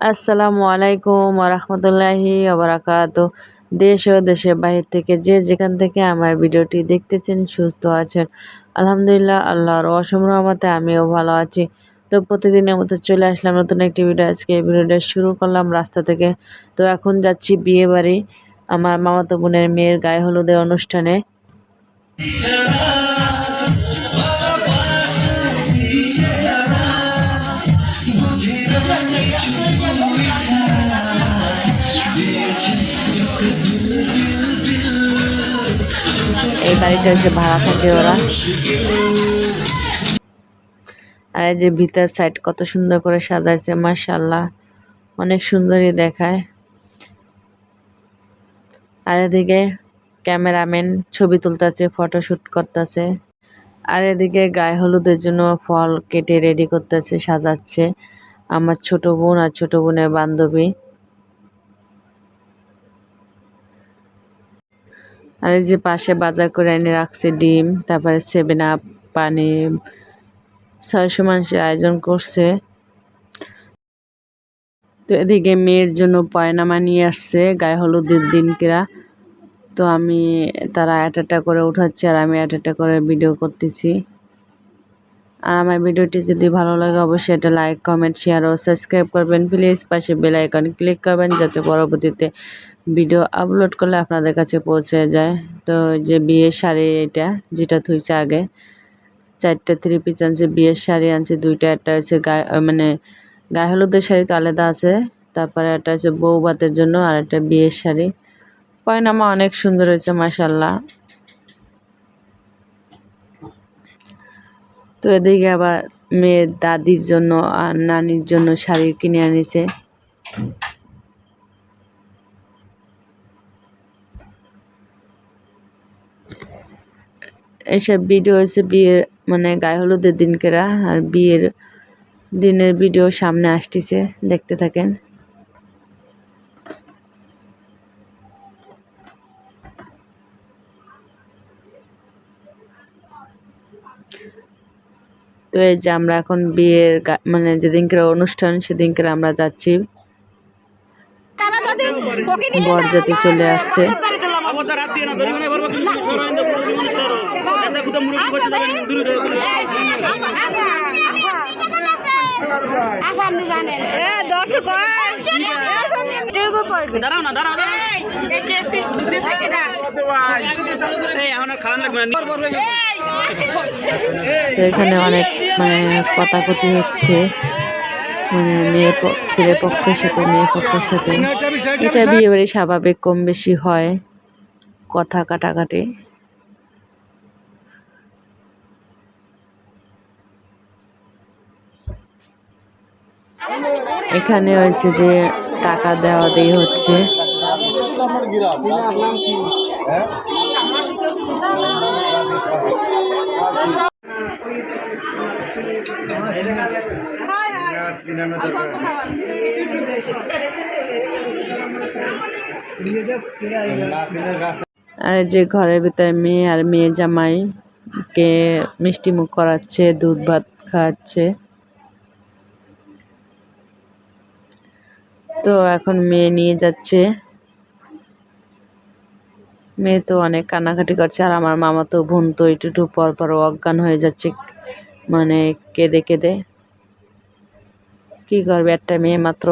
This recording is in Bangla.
আসসালামু আলাইকুম রহমতুল্লাহি আবরাকাত দেশ ও দেশের বাহির থেকে যে যেখান থেকে আমার ভিডিওটি দেখতেছেন, সুস্থ আছেন। আলহামদুলিল্লাহ, আল্লাহর অসম রহমতে আমিও ভালো আছি। তো প্রতিদিনের মতো চলে আসলাম নতুন একটি ভিডিও। আজকে এই ভিডিওটা শুরু করলাম রাস্তা থেকে। তো এখন যাচ্ছি বিয়ে বাড়ি। আমার মামাতো বোনের মেয়ের গায়ে হলুদের অনুষ্ঠানে। বাড়িটা হচ্ছে ভাড়া থাকে ওরা। আর এই যে ভিতর সাইড কত সুন্দর করে সাজাইছে মাশাল্লাহ অনেক সুন্দরই দেখায়। আর এদিকে ক্যামেরাম্যান ছবি তুলতেছে ফটোশুট করতেছে। আর এদিকে গায়ে হলুদের জন্য ফল কেটে রেডি করতেছে, সাজাচ্ছে। আমার ছোট বোন আর ছোট বোনের বান্ধবী। আর এই যে পাশে বাজার করে এনে রাখছে ডিম, তারপরে সেভেন আপ পানি, ছয়শো মানুষের আয়োজন করছে। তো এদিকে মেয়ের জন্য পয়না মানিয়ে আসছে, গায়ে হলুদের দিনকেরা। তো আমি তারা একটা করে উঠাচ্ছে আর আমি একটা করে ভিডিও করতেছি। আর আমার ভিডিওটি যদি ভালো লাগে, অবশ্যই এটা লাইক কমেন্ট শেয়ার ও সাবস্ক্রাইব করবেন। প্লিজ পাশে বেল আইকন ক্লিক করবেন, যাতে পরবর্তীতে ভিডিও আপলোড করলে আপনাদের কাছে পৌঁছে যায়। তো যে বিয়ের শাড়ি এটা, যেটা থুইছে আগে, চারটে থ্রি পিস আনছে, বিয়ের শাড়ি আনছে, দুইটা, একটা হচ্ছে গায়ে মানে গায়ে হলুদের শাড়ি তো আলাদা আছে, তারপরে একটা হচ্ছে বউ ভাতের জন্য, আর একটা বিয়ের শাড়ি। পয়নামা অনেক সুন্দর হয়েছে মাসাল্লাহ তো এদিকে আবার মেয়ের দাদির জন্য আর নানির জন্য শাড়ি কিনে আনিছে। এইসব ভিডিও হয়েছে বিয়ের মানে গায়ে হলুদের দিনকেরা, আর বিয়ের দিনের ভিডিও সামনে আসতেছে, দেখতে থাকেন। তো এই যে আমরা এখন বিয়ের মানে যেদিনকে অনুষ্ঠান সেদিনকে আমরা যাচ্ছি বরজাতি চলে আসছে দাঁড়াও না দাঁড়াও তো এখানে অনেক মানে কথাকথি হচ্ছে। মানে মেয়ে ছেলে পক্ষের সাথে মেয়ে পক্ষের সাথে। এটা বিয়ে বাড়ি স্বাভাবিক কম বেশি হয় কথা কাটাকাটি। এখানে হয়েছে যে টাকা দেওয়া দিয়ে হচ্ছে। আর যে ঘরের ভিতরে মেয়ে আর মেয়ে জামাই কে মিষ্টি মুখ করাচ্ছে, দুধ ভাত খাওয়াচ্ছে। তো এখন মেয়ে নিয়ে যাচ্ছে। মেয়ে তো অনেক কান্নাকাটি করছে, আর আমার মামা তো বোন তো একটু পর পর অজ্ঞান হয়ে যাচ্ছে মানে কেঁদে কেঁদে। কী করবে একটা মেয়ে মাত্র?